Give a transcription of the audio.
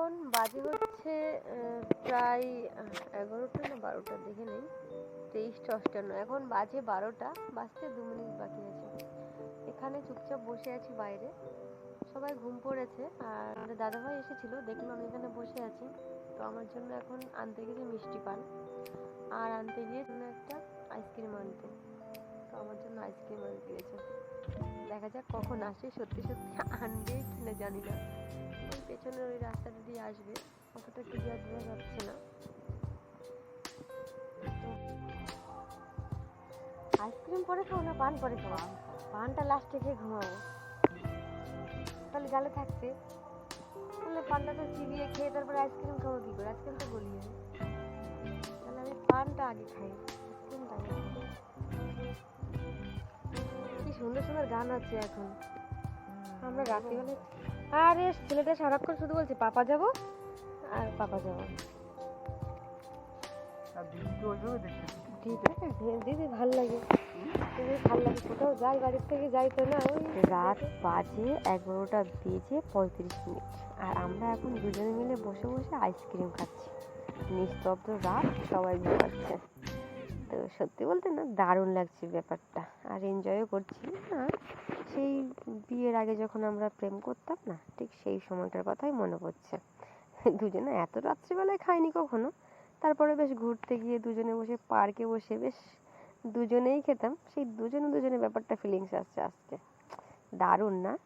এখন বাজে হচ্ছে প্রায় এগারোটা না বারোটা দেখে নেই তেইশটা অষ্টান্ন। এখন বাজে বারোটা, বাজতে দু মিনিট বাকি আছে। এখানে চুপচাপ বসে আছি বাইরে। সবাই ঘুম পড়েছে, আর দাদাভাই এসেছিল দেখল আমি এখানে বসে আছি। তো আমার জন্য এখন আনতে গেছে মিষ্টি পান, আর আনতে গিয়ে একটা আইসক্রিম আনতে। তো আমার জন্য আইসক্রিম আনতে গেছে। দেখা যাক কখন আসে, সত্যি সত্যি আনবে কিনা জানি না। পেছনের ওই রাস্তাটা দিয়ে আসবে। অতটা ক্লিয়ার বোঝা যাচ্ছে না। আইসক্রিম পরে খাও না পান পরে খাও পানটা লাস্টে খেয়ে ঘুমাবো। তাহলে গালে থাকছে তাহলে পানটা তো চিবিয়ে খেয়ে তারপরে আইসক্রিম খাব কি করে? আইসক্রিম তো গলিয়ে তাহলে আমি পানটা আগে খাই। আইসক্রিমটা কি সুন্দর সুন্দর গান আছে এখন। আমরা রাত্রিবেলা আরে ছেলেটা সারাক্ষণ শুধু বলছে পাপা যাব আর পাপা যাব দিদি ভালো লাগে। দিদি ভালো লাগে কোথাও যাই বাড়ির থেকে যাই তো না। ওই রাত বাজে এগারোটা বেজে পঁয়ত্রিশ মিনিট। আর আমরা এখন দুজনে মিলে বসে বসে আইসক্রিম খাচ্ছি। নিস্তব্ধ রাত সবাই ঘুমাচ্ছে। তো সত্যি বলতে না দারুণ লাগছে ব্যাপারটা। আর এনজয়ও করছি। না, সেই বিয়ের আগে যখন আমরা প্রেম করতাম না, ঠিক সেই সময়টার কথাই মনে পড়ছে। দুজনে এত রাত্রিবেলায় খাইনি কখনো। তারপরে বেশ ঘুরতে গিয়ে দুজনে বসে পার্কে বসে বেশ দুজনেই খেতাম। সেই দুজনে দুজনে ব্যাপারটা ফিলিংস আসছে আজকে। দারুণ না?